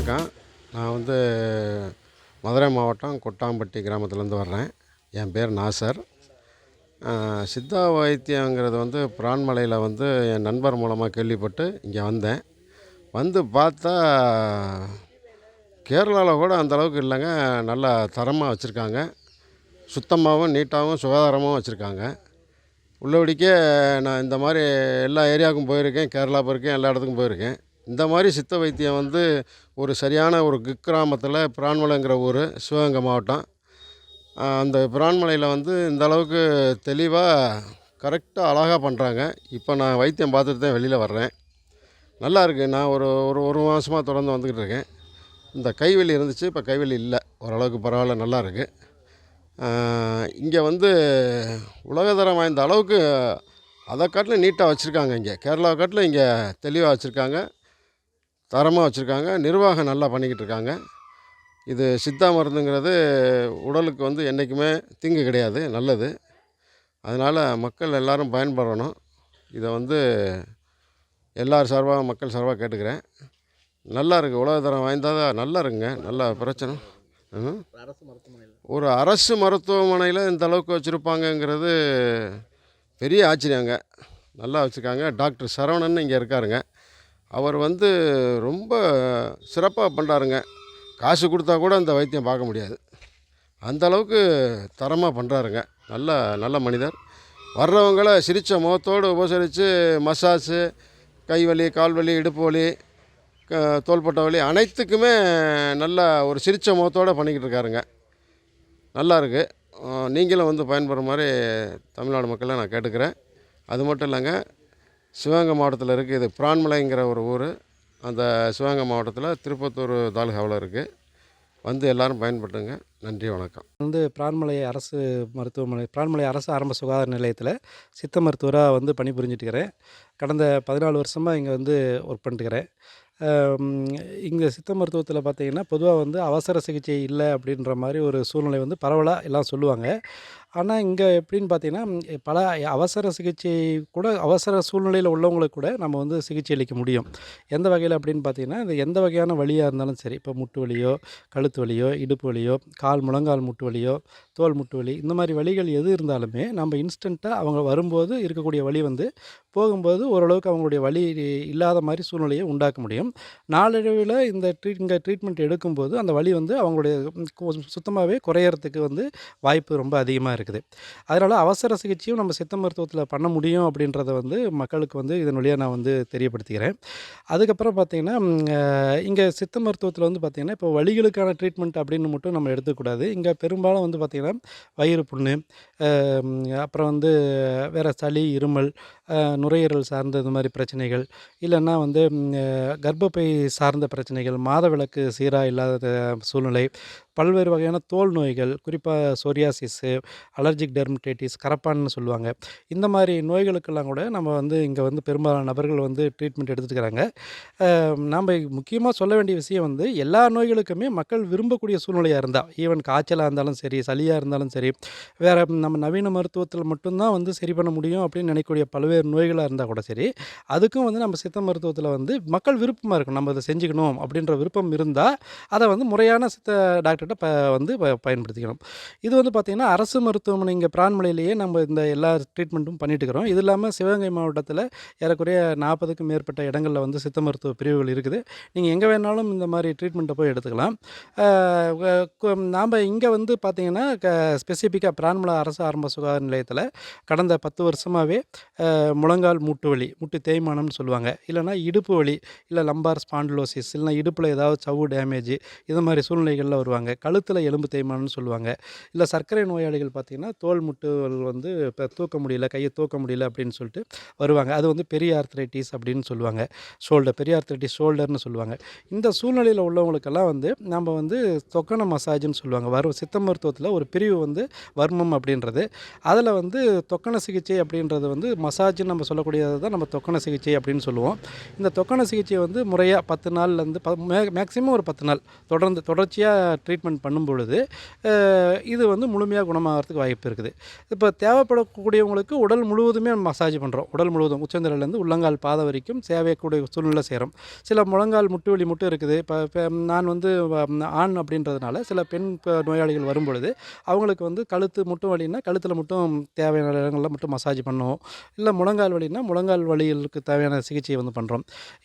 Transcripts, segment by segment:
வணக்கம். நான் வந்து மதுரை மாவட்டம் கொட்டாம்பட்டி கிராமத்துலேருந்து வர்றேன். என் பேர் நாசர். சித்தா வைத்தியங்கிறது வந்து பிரான்மலையில் வந்து என் நண்பர் மூலமாக கேள்விப்பட்டு இங்கே வந்தேன். வந்து பார்த்தா கேரளாவில் கூட அந்தளவுக்கு இல்லைங்க. நல்லா தரமாக வச்சுருக்காங்க. சுத்தமாகவும் நீட்டாகவும் சுகாதாரமாகவும் வச்சுருக்காங்க. உள்ளபடிக்கே நான் இந்த மாதிரி எல்லா ஏரியாவுக்கும் போயிருக்கேன். கேரளா போயிருக்கேன். எல்லா இடத்துக்கும் போயிருக்கேன். இந்த மாதிரி சித்த வைத்தியம் வந்து ஒரு சரியான ஒரு கிராமத்தில் பிரான்மலைங்கிற ஊர் சிவகங்கை மாவட்டம். அந்த பிரான்மலையில் வந்து இந்த அளவுக்கு தெளிவாக கரெக்டாக அழகாக பண்ணுறாங்க இப்போ நான் வைத்தியம் பார்த்துட்டு தான் வெளியில் வர்றேன். நல்லா இருக்குது நான் ஒரு ஒரு ஒரு மாதமாக தொடர்ந்து வந்துக்கிட்டு இருக்கேன். இந்த கைவெளி இருந்துச்சு. இப்போ கைவெளி இல்லை. ஓரளவுக்கு பரவாயில்ல நல்லா இருக்குது இங்கே வந்து உலகதரம் வாய்ந்த அளவுக்கு அதை காட்டிலும் நீட்டாக வச்சுருக்காங்க இங்கே. கேரளாவை காட்டிலும் இங்கே தெளிவாக வச்சுருக்காங்க. தரமாக வச்சுருக்காங்க நிர்வாகம் நல்லா பண்ணிக்கிட்டு இருக்காங்க இது சித்தா மருந்துங்கிறது உடலுக்கு வந்து என்றைக்குமே தீங்கு கிடையாது நல்லது. அதனால் மக்கள் எல்லாரும் பயன்படணும். இதை வந்து எல்லார் சார்பாக மக்கள் சார்பாக கேட்டுக்கிறேன். நல்லா இருக்குது உலக தரம் வாய்ந்ததா? நல்லா இருக்குங்க நல்லா பிரச்சனை. அரசு ஒரு அரசு மருத்துவமனையில் இந்த அளவுக்கு வச்சுருப்பாங்கங்கிறது பெரிய ஆச்சரியங்க. நல்லா வச்சுருக்காங்க. டாக்டர் சரவணன் இங்கே இருக்காருங்க. அவர் வந்து ரொம்ப சிறப்பாக பண்ணுறாருங்க காசு கொடுத்தா கூட அந்த வைத்தியம் பார்க்க முடியாது. அந்த அளவுக்கு தரமாக பண்ணுறாருங்க நல்ல நல்ல மனிதர். வர்றவங்கள சிரித்த முகத்தோடு உபசரித்து மசாஜு கை வலி கால் வலி இடுப்பு வலி க- தோள்பட்டை வலி அனைத்துக்குமே நல்ல ஒரு சிரித்த முகத்தோடு பண்ணிக்கிட்டு இருக்காருங்க. நல்லா இருக்குது நீங்களும் வந்து பயன்படுற மாதிரி தமிழ்நாடு மக்களை நான் கேட்டுக்கிறேன். அது மட்டும் இல்லைங்க சிவகங்கை மாவட்டத்தில் இருக்குது இது பிரான்மலைங்கிற ஒரு ஊர். அந்த சிவகங்கை மாவட்டத்தில் திருப்பத்தூர் தாலுகாவில் இருக்குது வந்து எல்லாரும் பயன்பட்டுங்க நன்றி வணக்கம். வந்து பிரான்மலை அரசு மருத்துவமனை பிரான்மலை அரசு ஆரம்ப சுகாதார நிலையத்தில் சித்த மருத்துவராக வந்து பணிபுரிஞ்சிட்டுக்கிறேன் கடந்த பதினாலு வருஷமாக இங்கே வந்து ஒர்க் பண்ணிட்டுக்கிறேன் இங்கே சித்த மருத்துவத்தில் பார்த்திங்கன்னா பொதுவாக வந்து அவசர சிகிச்சை இல்லை அப்படின்ற மாதிரி ஒரு சூழ்நிலை வந்து பரவலாக எல்லாம் சொல்லுவாங்க. ஆனால் இங்கே எப்படின்னு பார்த்தீங்கன்னா பல அவசர சிகிச்சை கூட அவசர சூழ்நிலையில் உள்ளவங்களுக்கு கூட நம்ம வந்து சிகிச்சை அளிக்க முடியும். எந்த வகையில் அப்படின்னு பார்த்தீங்கன்னா இந்த எந்த வகையான வலியாக இருந்தாலும் சரி இப்போ முட்டு வலியோ கழுத்து வலியோ இடுப்பு வலியோ கால் முழங்கால் முட்டு வலியோ தோல் முட்டு வலி இந்த மாதிரி வழிகள் எது இருந்தாலுமே நம்ம இன்ஸ்டண்ட்டாக அவங்க வரும்போது இருக்கக்கூடிய வழி வந்து போகும்போது ஓரளவுக்கு அவங்களுடைய வலி இல்லாத மாதிரி சூழ்நிலையை உண்டாக்க முடியும். நாளடைவில் இந்த ட்ரீட் இங்கே ட்ரீட்மெண்ட் எடுக்கும்போது அந்த வலி வந்து அவங்களுடைய சுத்தமாகவே குறையறதுக்கு வந்து வாய்ப்பு ரொம்ப அதிகமாக இருக்குது இருக்குது. அதனால் அவசர சிகிச்சையும் நம்ம சித்த மருத்துவத்தில் பண்ண முடியும் அப்படின்றத வந்து மக்களுக்கு வந்து இதன் வழியாக நான் வந்து தெரியப்படுத்திக்கிறேன். அதுக்கப்புறம் பார்த்தீங்கன்னா இங்கே சித்த மருத்துவத்தில் வந்து பார்த்திங்கன்னா இப்போ வலிகளுக்கான ட்ரீட்மெண்ட் அப்படின்னு மட்டும் நம்ம எடுத்துக்கூடாது இங்கே பெரும்பாலும் வந்து பார்த்திங்கன்னா வயிறு புண்ணு அப்புறம் வந்து வேறு சளி இருமல் நுரையீரல் சார்ந்த இது மாதிரி பிரச்சனைகள் இல்லைன்னா வந்து கர்ப்பப்பை சார்ந்த பிரச்சனைகள் மாதவிளக்கு சீராக இல்லாத சூழ்நிலை பல்வேறு வகையான தோல் நோய்கள் குறிப்பாக சோரியாசிஸு அலர்ஜிக் டெர்மடைட்டிஸ் கரப்பான்னு சொல்லுவாங்க. இந்த மாதிரி நோய்களுக்கெல்லாம் கூட நம்ம வந்து இங்கே வந்து பெரும்பாலான நபர்கள் வந்து ட்ரீட்மெண்ட் எடுத்துக்கிறாங்க. நாம் முக்கியமாக சொல்ல வேண்டிய விஷயம் வந்து எல்லா நோய்களுக்குமே மக்கள் விரும்பக்கூடிய சூழ்நிலையாக இருந்தால் ஈவன் காய்ச்சலாக இருந்தாலும் சரி சளியாக இருந்தாலும் சரி வேறு நம்ம நவீன மருத்துவத்தில் மட்டும்தான் வந்து சரி பண்ண முடியும் அப்படின்னு நினைக்கக்கூடிய பல்வேறு நோய்களாக இருந்தால் கூட சரி அதுக்கும் வந்து நம்ம சித்த மருத்துவத்தில் வந்து மக்கள் விருப்பமாக இருக்கும் நம்ம அதை செஞ்சுக்கணும் அப்படின்ற விருப்பம் இருந்தால் அதை வந்து முறையான சித்த டாக்டர் ப வந்து ப பயன்படுத்திக்கணும். இது வந்து பார்த்திங்கன்னா அரசு மருத்துவமனை இங்கே பிரான்மலையிலேயே நம்ம இந்த எல்லா ட்ரீட்மெண்ட்டும் பண்ணிட்டு இருக்கிறோம் இது இல்லாமல் சிவகங்கை மாவட்டத்தில் ஏறக்குறைய நாற்பதுக்கும் மேற்பட்ட இடங்களில் வந்து சித்த மருத்துவ பிரிவுகள் இருக்குது. நீங்கள் எங்கே வேணாலும் இந்த மாதிரி ட்ரீட்மெண்ட்டை போய் எடுத்துக்கலாம். நாம் இங்கே வந்து பார்த்திங்கன்னா க ஸ்பெசிஃபிக்காக பிரான்மலை அரசு ஆரம்ப சுகாதார நிலையத்தில் கடந்த பத்து வருஷமாகவே முழங்கால் மூட்டு வலி முட்டு தேய்மானம்னு சொல்லுவாங்க. இல்லைன்னா இடுப்பு வலி இல்லை லம்பார் ஸ்பாண்டிலோசிஸ் இல்லைனா இடுப்பில் ஏதாவது சவு டேமேஜ் இது மாதிரி சூழ்நிலைகளில் வருவாங்க. கழுத்தில் எலும்பு தேய்மானம்னு சொல்லுவாங்க. இல்லை சர்க்கரை நோயாளிகள் பார்த்திங்கன்னா தோல் முட்டுகள் வந்து இப்போ தூக்க முடியல கையை தூக்க முடியல அப்படின்னு சொல்லிட்டு வருவாங்க. அது வந்து பெரிய ஆர்த்ரைட்டிஸ் அப்படின்னு சொல்லுவாங்க. ஷோல்டர் பெரிய ஆர்த்ரைட்டிஸ் ஷோல்டர்னு சொல்லுவாங்க. இந்த சூழ்நிலையில் உள்ளவங்களுக்கெல்லாம் வந்து நம்ம வந்து தொக்கண மசாஜ்னு சொல்லுவாங்க. வரும் சித்த மருத்துவத்தில் ஒரு பிரிவு வந்து வர்மம் அப்படின்றது. அதில் வந்து தொக்கண சிகிச்சை அப்படின்றது வந்து மசாஜ்னு நம்ம சொல்லக்கூடியது தான் நம்ம தொக்கண சிகிச்சை அப்படின்னு சொல்லுவோம். இந்த தொக்கண சிகிச்சை வந்து முறையாக பத்து நாள்லேருந்து ப மே மேக்ஸிமம் ஒரு பத்து நாள். தொடர்ந்து தொடர்ச்சியாக ட்ரீட் ட்ரீட்மெண்ட் பண்ணும் பொழுது இது வந்து முழுமையாக குணமாகறதுக்கு வாய்ப்பு இருக்குது. இப்போ தேவைப்படக்கூடியவங்களுக்கு உடல் முழுவதுமே மசாஜ் பண்ணுறோம் உடல் முழுவதும் உச்சந்தலையிலேருந்து உள்ளங்கால் பாதை வரைக்கும் சேவையக்கூடிய சூழ்நிலை செய்கிறோம் சில முழங்கால் முட்டு வலி மட்டும் இருக்குது. இப்போ நான் வந்து ஆண் அப்படின்றதுனால சில பெண் நோயாளிகள் வரும் பொழுது அவங்களுக்கு வந்து கழுத்து முட்டு வலின்னா கழுத்தில் மட்டும் தேவையான இடங்களில் மட்டும் மசாஜ் பண்ணுவோம். இல்லை முழங்கால் வலின்னா முழங்கால் வலிகளுக்கு தேவையான சிகிச்சையை வந்து பண்ணுறோம்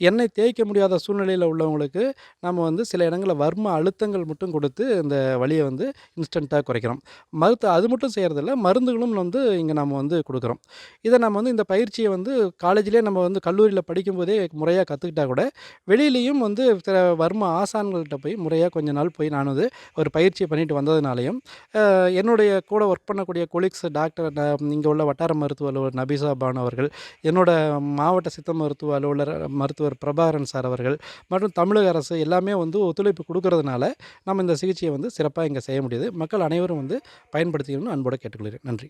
எண்ணெய் தேய்க்க முடியாத சூழ்நிலையில் உள்ளவங்களுக்கு நம்ம வந்து சில இடங்களில் வர்ம அழுத்தங்கள் மட்டும் கொடுத்து இந்த வலியை வந்து இன்ஸ்டண்ட்டாக குறைக்கிறோம் மருத்து அது மட்டும் செய்கிறதில்ல மருந்துகளும் வந்து இங்கே நம்ம வந்து கொடுக்குறோம். இதை நம்ம வந்து இந்த பயிற்சியை வந்து காலேஜ்லேயே நம்ம வந்து கல்லூரியில் படிக்கும்போதே முறையாக கற்றுக்கிட்டா கூட வெளியிலையும் வந்து சில வர்ம ஆசான்கள்கிட்ட போய் முறையாக கொஞ்ச நாள் போய் நான் வந்து ஒரு பயிற்சி பண்ணிட்டு வந்ததுனாலையும் என்னுடைய கூட ஒர்க் பண்ணக்கூடிய கொலீக்ஸ் டாக்டர் இங்கே உள்ள வட்டார மருத்துவ அலுவலர் நபிசா பானு அவர்கள் என்னோட மாவட்ட சித்த மருத்துவ அலுவலர் மருத்துவர் பிரபாகரன் சார் அவர்கள் மற்றும் தமிழக அரசு எல்லாமே வந்து ஒத்துழைப்பு கொடுக்கறதுனால நம்ம இந்த சிகிச்சை சிகிச்சையை வந்து சிறப்பாக இங்கே செய்ய முடியுது. மக்கள் அனைவரும் வந்து பயன்படுத்திக்கணும்னு அன்போடு கேட்டுக்கொள்கிறேன். நன்றி.